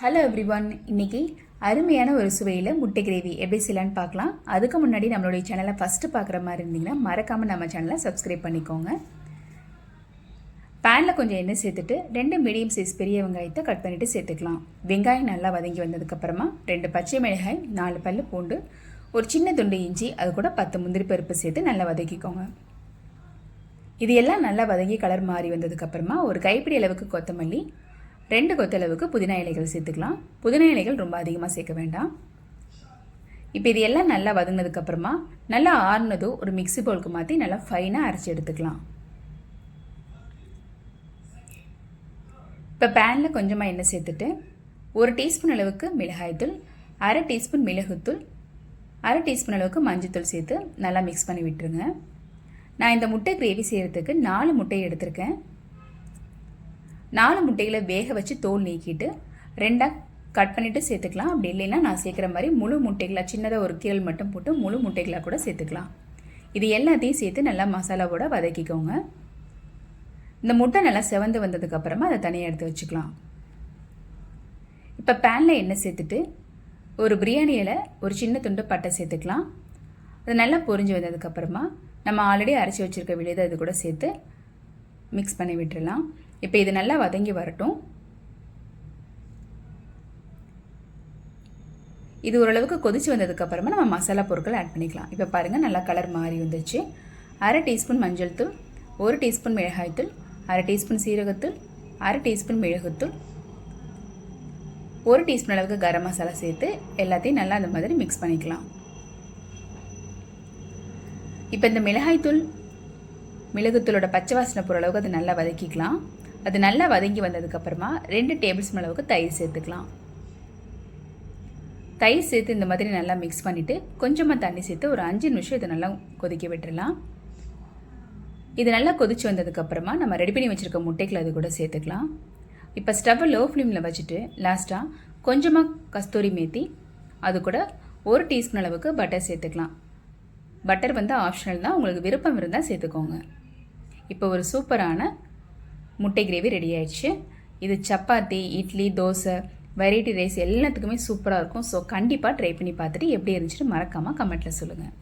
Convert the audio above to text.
Hello everyone இன்னைக்கு அருமையான ஒரு சுவையில் முட்டை கிரேவி எப்படி செய்யலான்னு பார்க்கலாம். அதுக்கு முன்னாடி நம்மளுடைய சேனலை ஃபஸ்ட்டு பார்க்குற மாதிரி இருந்தீங்கன்னா மறக்காமல் நம்ம சேனலை சப்ஸ்கிரைப் பண்ணிக்கோங்க. பேனில் கொஞ்சம் எண்ணெய் சேர்த்துட்டு ரெண்டு மீடியம் சைஸ் பெரிய வெங்காயத்தை கட் பண்ணிவிட்டு சேர்த்துக்கலாம். வெங்காயம் நல்லா வதங்கி வந்ததுக்கப்புறமா ரெண்டு பச்சை மிளகாய் நாலு பல் பூண்டு ஒரு சின்ன துண்டு இஞ்சி அது கூட பத்து முந்திரி பருப்பு சேர்த்து நல்லா வதக்கிக்கோங்க. இது எல்லாம் நல்லா வதங்கி கலர் மாறி வந்ததுக்கப்புறமா ஒரு கைப்பிடி அளவுக்கு கொத்தமல்லி ரெண்டு கொத்தளவுக்கு புதினா இலைகள் சேர்த்துக்கலாம். புதினா இலைகள் ரொம்ப அதிகமாக சேர்க்க வேண்டாம். இப்போ இது எல்லாம் நல்லா வதங்கினதுக்கப்புறமா நல்லா ஆறுனதும் ஒரு மிக்ஸி பவுலுக்கு மாற்றி நல்லா ஃபைனாக அரைச்சி எடுத்துக்கலாம். இப்போ பேனில் கொஞ்சமாக எண்ணெய் சேர்த்துட்டு ஒரு டீஸ்பூன் அளவுக்கு மிளகாய்த்தூள் அரை டீஸ்பூன் மிளகுத்தூள் அரை டீஸ்பூன் அளவுக்கு மஞ்சத்தூள் சேர்த்து நல்லா மிக்ஸ் பண்ணி விட்டுருங்க. நான் இந்த முட்டை கிரேவி செய்கிறதுக்கு நாலு முட்டையை எடுத்திருக்கேன். நாலு முட்டைகளை வேக வச்சு தோல் நீக்கிட்டு ரெண்டாக கட் பண்ணிவிட்டு சேர்த்துக்கலாம். அப்படி இல்லைன்னா நான் சேர்க்குற மாதிரி முழு முட்டைகளாக சின்னதாக ஒரு கீரல் மட்டும் போட்டு முழு முட்டைகளாக கூட சேர்த்துக்கலாம். இது எல்லாத்தையும் சேர்த்து நல்லா மசாலாவோட வதக்கிக்கோங்க. இந்த முட்டை நல்லா செவந்து வந்ததுக்கப்புறமா அதை தனியாக எடுத்து வச்சுக்கலாம். இப்போ பேனில் எண்ணெய் சேர்த்துட்டு ஒரு பிரியாணியில் ஒரு சின்ன துண்டு பட்டை சேர்த்துக்கலாம். அது நல்லா பொரிஞ்சு வந்ததுக்கப்புறமா நம்ம ஆல்ரெடி அரைச்சி வச்சுருக்க விழுதை அது கூட சேர்த்து மிக்ஸ் பண்ணி விட்டுடலாம் இப்போ இது நல்லா வதங்கி வரட்டும். இது ஓரளவுக்கு கொதிச்சு வந்ததுக்கப்புறமா நம்ம மசாலா பொருட்கள் ஆட் பண்ணிக்கலாம். இப்போ பாருங்கள் நல்லா கலர் மாறி வந்துச்சு அரை டீஸ்பூன் மஞ்சள் தூள் ஒரு டீஸ்பூன் மிளகாய்த்தூள் அரை டீஸ்பூன் சீரகத்தூள் அரை டீஸ்பூன் மிளகுத்தூள் ஒரு டீஸ்பூன் அளவுக்கு கரம் மசாலா சேர்த்து எல்லாத்தையும் நல்லா அந்த மாதிரி மிக்ஸ் பண்ணிக்கலாம். இப்போ இந்த மிளகாய்த்தூள் மிளகுத்தூளோட பச்சை வாசனை பொருளவுக்கு அது நல்லா வதக்கிக்கலாம். அது நல்லா வதங்கி வந்ததுக்கப்புறமா ரெண்டு டேபிள் ஸ்பூன் அளவுக்கு தயிர் சேர்த்துக்கலாம். தயிர் சேர்த்து இந்த மாதிரி நல்லா மிக்ஸ் பண்ணிவிட்டு கொஞ்சமாக தண்ணி சேர்த்து ஒரு அஞ்சு நிமிஷம் இதை நல்லா கொதிக்க விட்டுடலாம் இது நல்லா கொதிச்சு வந்ததுக்கப்புறமா நம்ம ரெடி பண்ணி வச்சுருக்க முட்டைகளை அது கூட சேர்த்துக்கலாம். இப்போ ஸ்டவ்வை லோ ஃப்ளேமில் வச்சுட்டு லாஸ்ட்டாக கொஞ்சமாக கஸ்தூரி மேத்தி அது கூட ஒரு டீஸ்பூன் அளவுக்கு பட்டர் சேர்த்துக்கலாம். பட்டர் வந்து ஆப்ஷனல் தான். உங்களுக்கு விருப்பம் இருந்தால் சேர்த்துக்கோங்க. இப்போ ஒரு சூப்பரான முட்டை கிரேவி ரெடி ஆயிடுச்சு. இது சப்பாத்தி இட்லி தோசை வெரைட்டி ரைஸ் எல்லாத்துக்குமே சூப்பராக இருக்கும். ஸோ கண்டிப்பாக ட்ரை பண்ணி பார்த்துட்டு எப்படி இருந்துச்சுன்னு மறக்காமல் கமெண்ட்டில் சொல்லுங்கள்